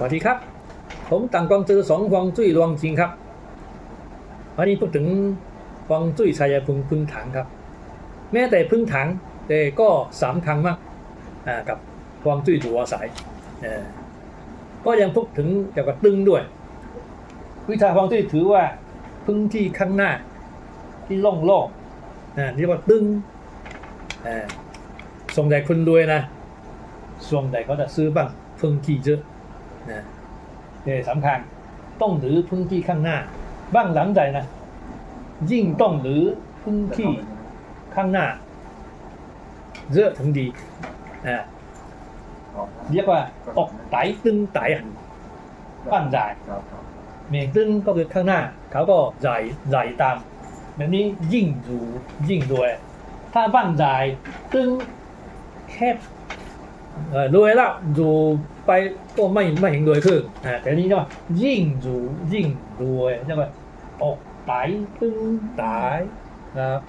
สวัสดีครับ ผมต่างกองจือสองฟองจุ้ยรวงจริงครับ วันนี้พูดถึงฟองจุ้ยชายพึงพึ่งถังครับ แม้แต่พึ่งถังแต่ก็สามครั้งมากอ่ากับฟองจุ้ยตัวสายเอ่อก็ยังพูดถึงเกี่ยวกับตึงด้วย วิชาฟองจุ้ยถือว่าพึ่งที่ข้างหน้าที่ล่องล่องเรียกว่าตึงอ่าส่วนใหญ่คนรวยนะส่วนใหญ่เขาจะซื้อบ้างพึ่งที่เยอะ นะเนี่ยสำคัญต้องหรือพึ่งที่ข้างหน้า บ้างหลังใจนะ ยิ่งต้องหรือพึ่งที่ข้างหน้าเยอะถึงดีอ่าเรียกว่าออกไตตึงไตอะบ้างใจครับครับเมฆตึงก็คือข้างหน้า เขาก็ใหญ่ใหญ่ตามแบบนี้ยิ่งอยู่ยิ่งรวย ถ้าบ้านใหญ่ตึงแคบ รวยแล้วอยู่ไปก็ไม่ไม่เห็นรวยขึ้นอ่าแต่นี้ใช่ไหมยิ่งอยู่ยิ่งรวยใช่ไหมออกไตตึงไตนะครับ